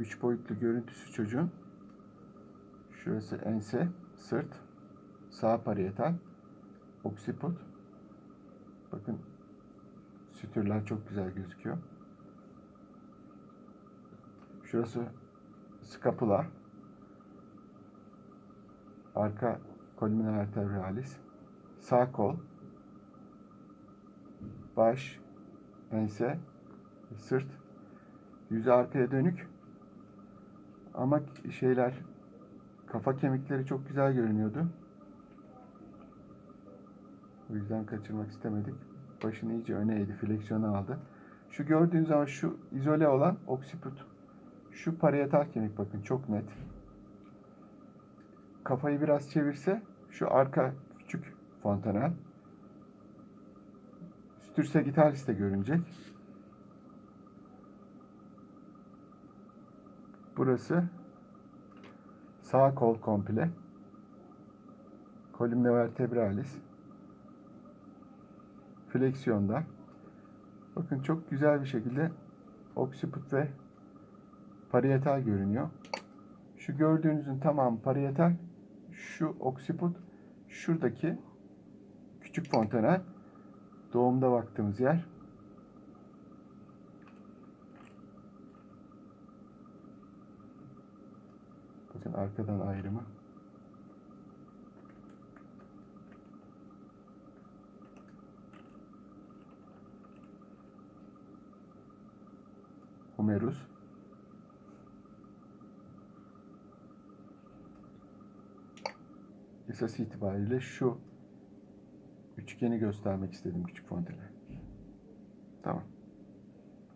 Üç boyutlu görüntüsü çocuğun. Şurası ense, sırt, sağ parietal, oksiput. Bakın sütürler çok güzel gözüküyor. Şurası scapula. Arka columna vertebralis. Sağ kol. Baş, ense, sırt. Yüzü arkaya dönük. Ama şeyler kafa kemikleri çok güzel görünüyordu. O yüzden kaçırmak istemedik. Başını iyice öne eğdi, fleksiyona aldı. Şu gördüğünüz zaman şu izole olan oksiput. Şu parietal kemik bakın çok net. Kafayı biraz çevirse şu arka küçük fontanel. Stürsegitalis de görünecek. Burası sağ kol komple. Columna vertebralis. Fleksiyonda. Bakın çok güzel bir şekilde oksiput ve parietal görünüyor. Şu gördüğünüzün tamamı parietal. Şu oksiput şuradaki küçük fontanel doğumda baktığımız yer. Bakın arkadan ayrımı. Humerus. Esas itibariyle şu üçgeni göstermek istedim küçük fontele. Tamam.